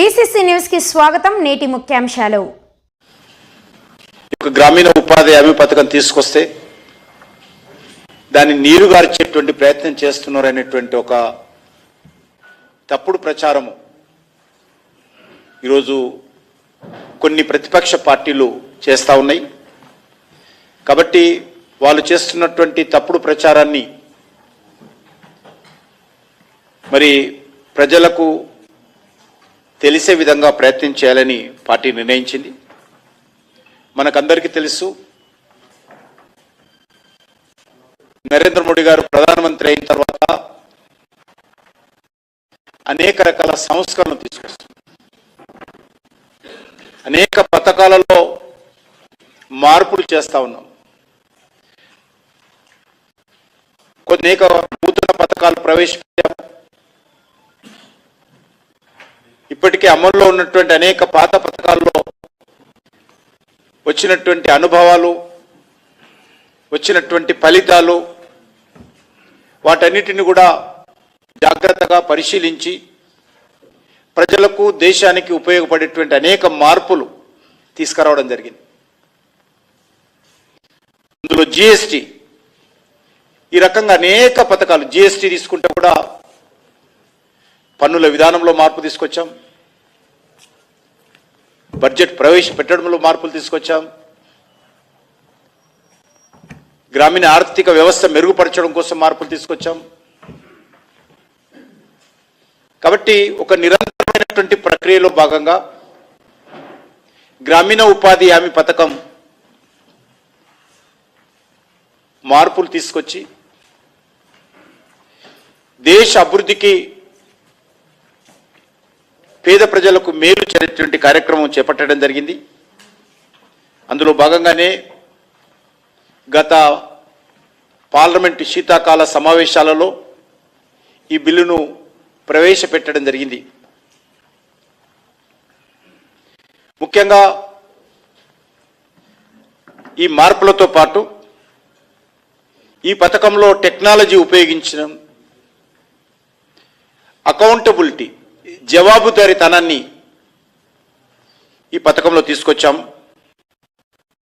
BCC న్యూస్కి స్వాగతం నేటి ముఖ్యాంశాలు. గ్రామీణ ఉపాధి హామీ పథకం తీసుకొస్తే దాన్ని నీరుగార్చేటువంటి ప్రయత్నం చేస్తున్నారనేటువంటి ఒక తప్పుడు ప్రచారము. ఈరోజు కొన్ని ప్రతిపక్ష పార్టీలు చేస్తూ ఉన్నాయి. కాబట్టి వాళ్ళు చేస్తున్నటువంటి తప్పుడు ప్రచారాన్ని మరి ప్రజలకు తెలిసే విధంగా ప్రయత్నం చేయాలని పార్టీ నిర్ణయించింది. మనకందరికీ తెలుసు నరేంద్ర మోడీ గారు ప్రధానమంత్రి అయిన తర్వాత అనేక రకాల సంస్కరణలు తీసుకొస్తుంది అనేక పథకాలలో మార్పులు చేస్తా ఉన్నాం. అనేక నూతన పథకాలు ప్రవేశపెట్టాం. ఇప్పటికే అమల్లో ఉన్నటువంటి అనేక పాత పథకాల్లో వచ్చినటువంటి అనుభవాలు వచ్చినటువంటి ఫలితాలు వాటన్నిటిని కూడా జాగ్రత్తగా పరిశీలించి ప్రజలకు దేశానికి ఉపయోగపడేటువంటి అనేక మార్పులు తీసుకురావడం జరిగింది. అందులో జిఎస్టి ఈ రకంగా అనేక పథకాలు జిఎస్టి తీసుకుంటే కూడా పన్నుల విధానంలో మార్పు తీసుకొచ్చాం. బడ్జెట్ ప్రవేశపెట్టడంలో మార్పులు తీసుకొచ్చాం. గ్రామీణ ఆర్థిక వ్యవస్థ మెరుగుపరచడం కోసం మార్పులు తీసుకొచ్చాం. కాబట్టి ఒక నిరంతరమైనటువంటి ప్రక్రియలో భాగంగా గ్రామీణ ఉపాధి హామీ పథకం మార్పులు తీసుకొచ్చి దేశ అభివృద్ధికి పేద ప్రజలకు మేలు చేరేటువంటి కార్యక్రమం చేపట్టడం జరిగింది. అందులో భాగంగానే గత పార్లమెంటు శీతాకాల సమావేశాలలో ఈ బిల్లును ప్రవేశపెట్టడం జరిగింది. ముఖ్యంగా ఈ మార్పులతో పాటు ఈ పథకంలో టెక్నాలజీ ఉపయోగించడం అకౌంటబిలిటీ జవాబుదారీతనాన్ని ఈ పథకంలో తీసుకొచ్చాం.